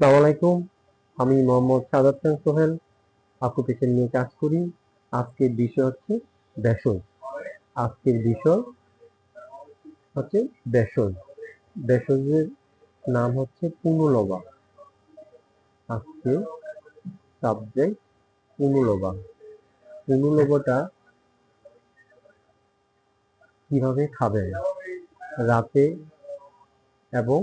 আসসালামু আলাইকুম। আমি মোহাম্মদ সাদাত খান সোহেল অকুপেশন নিয়ে কাজ করি। আজকের বিষয় হচ্ছে বেসন। আজকের বিষয় হচ্ছে বেসন। বেসনের নাম হচ্ছে পুনলবা। আজকে সাবজেক্ট পুনলবা। পুনলবাটা কীভাবে খাবেন? রাতে এবং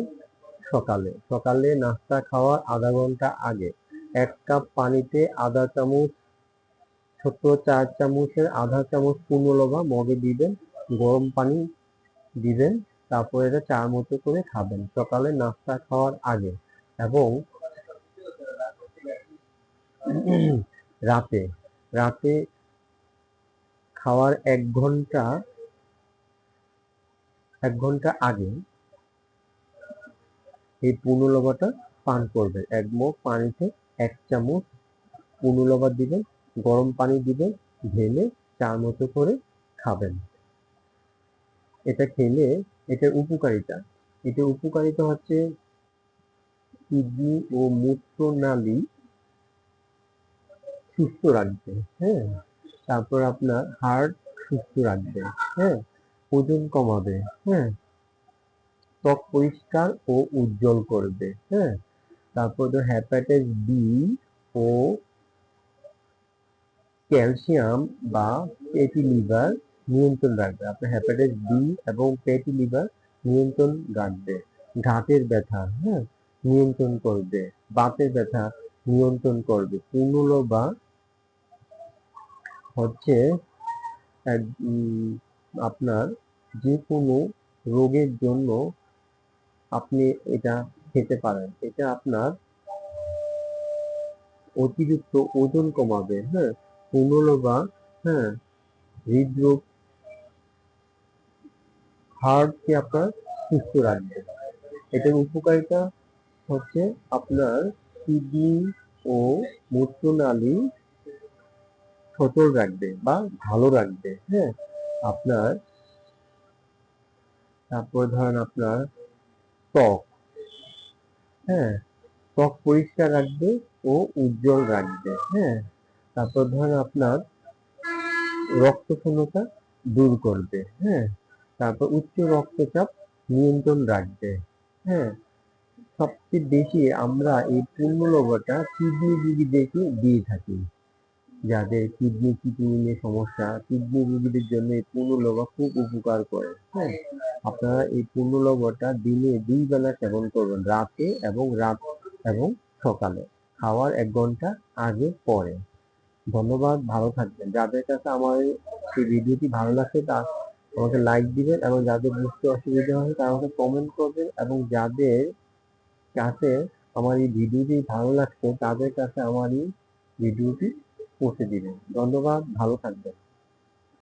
সকালে। সকালে নাস্তা খাওয়ার আধা ঘণ্টা আগে এক কাপ পানিতে আধা চামচ, ছোট চার চামচের আধা চামচ পূর্ণলবা মগে দিবেন, গরম পানি দিবেন, তারপরে এটা চার মতো করে খাবেন। সকালে নাস্তা খাওয়ার আগে এবং রাতে রাতে খাওয়ার এক ঘণ্টা এক ঘণ্টা আগে এই পুনলবাটা পান করবে। এক মগ পানিতে, এক চামচ পুনলবা দিবেন, গরম পানি দিবেন, ঢেলে চার মতো করে খাবেন। এটা খেলে এটার উপকারিতা। এটার উপকারিতা হচ্ছে কিডনি ও মূত্রনালী সুস্থ রাখবে হ্যাঁ? তারপর আপনার হার্ট সুস্থ রাখবে হ্যাঁ? ওজন কমাবে হ্যাঁ? ত্বক পরিষ্কার ও উজ্জ্বল করবে হ্যাঁ? তারপর তো হ্যাপাটাইটিস বি ও ক্যালসিয়াম বা ফ্যাটি লিভার নিয়ন্ত্রণ রাখবে। আপনার হ্যাপাটাইটিস বি এবং ফ্যাটি লিভার নিয়ন্ত্রণ রাখবে। ঘাটের ব্যথা হ্যাঁ? নিয়ন্ত্রণ করবে। বাতের ব্যথা নিয়ন্ত্রণ করবে। পুনলো বা হচ্ছে আপনার যে কোনো রোগের জন্য আপনি এটা খেতে পারেন। এটা আপনার অতিরিক্ত ওজন কমাবে হ্যাঁ? পুনর্বা হ্যাঁ? হৃদরোগ হার্টকে আপনার সুস্থ রাখবে। এটার উপকারিতা হচ্ছে আপনার কিডনি ও মূত্রনালী সচল রাখবে বা ভালো রাখবে হ্যাঁ? আপনার, তারপর ধরেন আপনার ত্বক। হ্যাঁ ত্বক পরিষ্কার রাখবে ও উজ্জ্বল রাখবে হ্যাঁ। তারপর ধরেন আপনার রক্ত শূন্যতা দূর করবে হ্যাঁ। তারপর উচ্চ রক্তচাপ নিয়ন্ত্রণ রাখবে হ্যাঁ। সবচেয়ে বেশি আমরা এই পূর্ণলবাটা কিডনি রুগীদেরকে দিয়ে থাকি। যাদের কিডনি কিডনি সমস্যা কিডনি রুগীদের জন্য এই পূর্ণলবা খুব উপকার করে হ্যাঁ? আপনারা এই পূর্ণলবাটা দিনে দুই বেলা সেবন করবেন, রাতে এবং রাত এবং সকালে। খাওয়ার এক ঘণ্টা আগে পরে। ধন্যবাদ, ভালো থাকবেন। যাদের কাছে আমার এই ভিডিওটি ভালো লাগছে, তা আমাকে লাইক দিবেন এবং যাদের বুঝতে অসুবিধা হয়, তারা আমাকে কমেন্ট করবেন এবং যাদের কাছে আমার এই ভিডিওটি ভালো লাগছে, তাদের কাছে আমার এই ভিডিওটি পৌঁছে দিবেন। ধন্যবাদ ভালো থাকবেন।